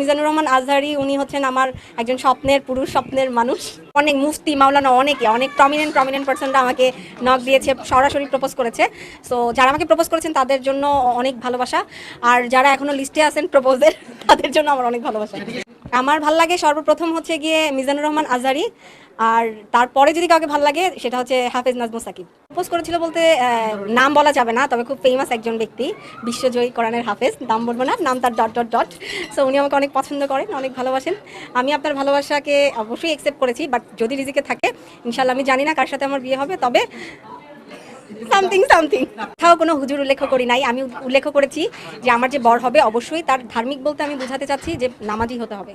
মিজানুর রহমান আজহারি, উনি হচ্ছেন আমার একজন স্বপ্নের পুরুষ, স্বপ্নের মানুষ। অনেক মুফতি, মাওলানা অনেকে, অনেক প্রমিনেন্ট প্রমিনেন্ট পার্সনরা আমাকে নক দিয়েছে, সরাসরি প্রপোজ করেছে। সো যারা আমাকে প্রপোজ করেছেন, তাদের জন্য অনেক ভালোবাসা। আর যারা এখনও লিস্টে আছেন প্রপোজের তাদের জন্য আমার অনেক ভালোবাসা। আমার ভালো লাগে সর্বপ্রথম হচ্ছে গিয়ে মিজানুর রহমান আজহারি। আর তারপরে যদি কাউকে ভালো লাগে, সেটা হচ্ছে হাফেজ নাজমু সাকিব। পোস্ট করেছিল বলতে নাম বলা যাবে না, তবে খুব ফেমাস একজন ব্যক্তি, বিশ্বজয়ী কোরআনের হাফেজ। নাম বলব না, নাম তার ডট ডট ডট সো উনি আমাকে অনেক পছন্দ করেন, অনেক ভালোবাসেন। আমি আপনার ভালোবাসাকে অবশ্যই অ্যাকসেপ্ট করেছি বাট যদি রিজিকে থাকে ইনশাল্লাহ আমি জানি না কার সাথে আমার বিয়ে হবে, তবে সামথিং সামথিং কোথাও কোনো হুজুর উল্লেখ করি নাই আমি উল্লেখ করেছি যে আমার যে বর হবে অবশ্যই তার ধার্মিক বলতে আমি বোঝাতে চাচ্ছি যে নামাজি হতে হবে।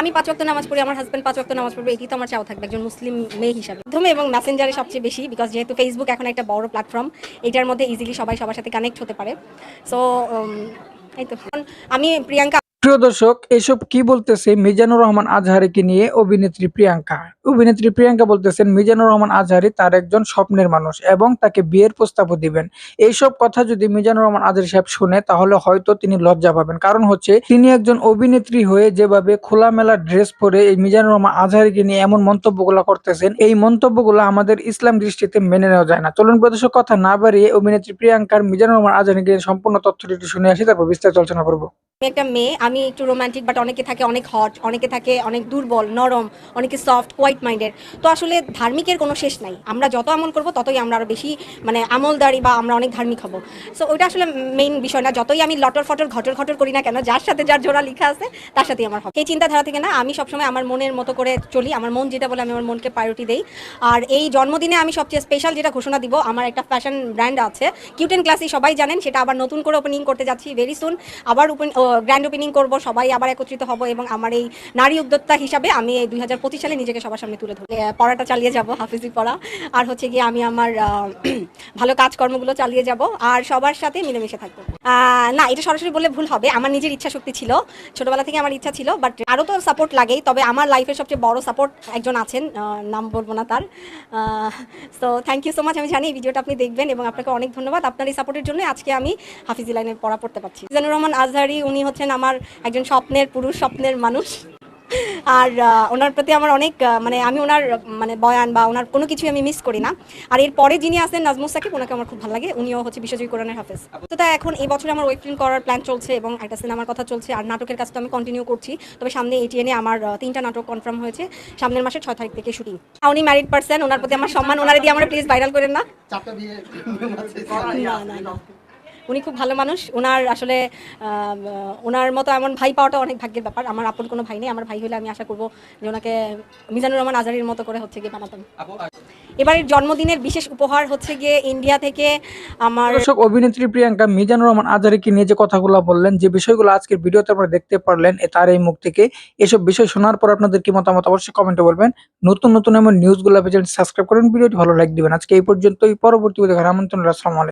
আমি পাঁচ ওয়াক্ত নামাজ পড়ি আমার হাজব্যান্ড পাঁচ ওয়াক্ত নামাজ পড়বে এটি তো আমার চাও থাকবে একজন মুসলিম মেয়ে হিসাবে। প্রথমে এবং মেসেঞ্জারে সবচেয়ে বেশি বিকজ যেহেতু ফেসবুক এখন একটা বড় প্ল্যাটফর্ম এটার মধ্যে ইজিলি সবাই সবার সাথে কানেক্ট হতে পারে। সো এই তো। আমি প্রিয়াঙ্কা প্রিয় দর্শক এসব কি বলতেছে মিজানুর রহমান আজহারিকে নিয়ে অভিনেত্রী প্রিয়াঙ্কা? অভিনেত্রী প্রিয়াঙ্কা বলতেছেন, মিজানুর রহমান আজহারি তার একজন স্বপ্নের মানুষ এবং তাকে বিয়ের প্রস্তাবও দিবেন। এইসব কথা যদি মিজানুর রহমান আজহারি সাহেব শুনে, তাহলে হয়তো তিনি লজ্জা পাবেন। কারণ হচ্ছে, তিনি একজন অভিনেত্রী হয়ে যেভাবে খোলামেলা ড্রেস পরে এই মিজানুর রহমান আজহারিকে নিয়ে এমন মন্তব্যগুলো করতেছেন, এই মন্তব্যগুলো আমাদের ইসলাম দৃষ্টিতে মেনে নেওয়া যায় না। চলুন প্রিয় দর্শক, কথা না বাড়িয়ে অভিনেত্রী প্রিয়াঙ্কার মিজানুর রহমান আজহারিকে সম্পূর্ণ তথ্যটি একটু শুনে আসি, তারপর বিস্তারিত আলোচনা করব। একটা মেয়ে, আমি একটু রোমান্টিক বাট অনেকে থাকে অনেক হট অনেকে থাকে অনেক দুর্বল, নরম, অনেকে সফট হোয়াইট মাইন্ডের তো আসলে ধার্মিকের কোনো শেষ নাই। আমরা যত আমল করব, ততই আমরা আরও বেশি মানে আমলদারি বা আমরা অনেক ধার্মিক হব। সো ওইটা আসলে মেইন বিষয় না। যতই আমি লটর ফটর, ঘটর ঘটর করি না কেন, যার সাথে যার জোড়া লেখা আছে, তার সাথেই আমার হবে। এই চিন্তাধারা থেকে না, আমি সবসময় আমার মনের মতো করে চলি। আমার মন যেটা বলে, আমি আমার মনকে প্রায়োরিটি দেই। আর এই জন্মদিনে আমি সবচেয়ে স্পেশাল যেটা ঘোষণা দিব, আমার একটা ফ্যাশন ব্র্যান্ড আছে। কিউটেন ক্লাসি সবাই জানেন, সেটা আবার নতুন করে ওপেনিং করতে যাচ্ছি ভেরি সুন আবার গ্র্যান্ড ওপেনিং করব, সবাই আবার একত্রিত হব এবং আমার এই নারী উদ্যোক্তা হিসাবে আমি এই দুই হাজার পঁচিশ সালে নিজেকে সবার সামনে তুলে ধরে পড়াটা চালিয়ে যাব, হাফিজি পড়া। আর হচ্ছে গিয়ে আমি আমার ভালো কাজকর্মগুলো চালিয়ে যাব আর সবার সাথে মিলেমিশে থাকব। না, এটা সরাসরি বললে ভুল হবে। আমার নিজের ইচ্ছা শক্তি ছিল। ছোটবেলা থেকে আমার ইচ্ছা ছিল বাট আরও তো সাপোর্ট লাগেই। তবে আমার লাইফের সবচেয়ে বড় সাপোর্ট একজন আছেন নাম বলব না তার। So thank you so much আমি জানি এই ভিডিওটা আপনি দেখবেন এবং আপনাকে অনেক ধন্যবাদ। আপনার এই সাপোর্টের জন্য আজকে আমি হাফিজি লাইনে পড়া পড়তে পারছি। মিজানুর রহমান আজহারি, উনি হচ্ছেন আমার একজন স্বপ্নের পুরুষ, স্বপ্নের মানুষ। আর ওনার প্রতি আমার অনেক মানে আমি ওনার মানে বয়ান বা ওনার কোনো কিছু আমি মিস করি না। আর এর পরে যিনি আসেন নাজমুস সাকিব ওনাকে আমার খুব ভালো লাগে। উনিও হচ্ছে বিশ্বজয়ী কোরআনের হাফেজ। তো তাই এখন এই বছর আমার ওয়েব ফিল্ম করার প্ল্যান চলছে এবং একটা সিনেমার কথা চলছে আর নাটকের কাজ তো আমি কন্টিনিউ করছি। তবে সামনে এটিএনে আমার তিনটা নাটক কনফার্ম হয়েছে। সামনের মাসের ছয় তারিখ থেকে শুটিং উনি ম্যারিড পার্সন ওনার প্রতি আমার সম্মান ওনারে দিয়ে আমার প্লিজ ভাইরাল করেন না না। উনি খুব ভালো মানুষ। ওনার আসলে ওনার মতো এমন ভাই পাওয়াটা অনেক ভাগ্যের ব্যাপার। আমার আপন কোনো ভাই নেই। আমার ভাই হলে আমি আশা করব যে ওনাকে মিজানুর রহমান আজারির মতো করে হচ্ছে গিয়ে বানাতাম। এবারের জন্মদিনের বিশেষ উপহার হচ্ছে গিয়ে ইন্ডিয়া থেকে আমার দর্শক অভিনেত্রী প্রিয়াঙ্কা মিজানুর রহমান আজারিকে নিয়ে যে কথাগুলো বললেন যে বিষয়গুলো আজকের ভিডিওতে আপনারা দেখতে পারলেন তার এই মুখ থেকে। এসব বিষয় শোনার পর আপনাদের কি মতামত অবশ্যই কমেন্টে বলবেন। নতুন নতুন এমন নিউজগুলো পেয়ে সাবস্ক্রাইব করুন। ভিডিওটি ভালো লাইক দিবেন। আজকে এই পর্যন্তই। পরবর্তী দেখার আমন্ত্রণ রইল। আসসালামু আলাইকুম।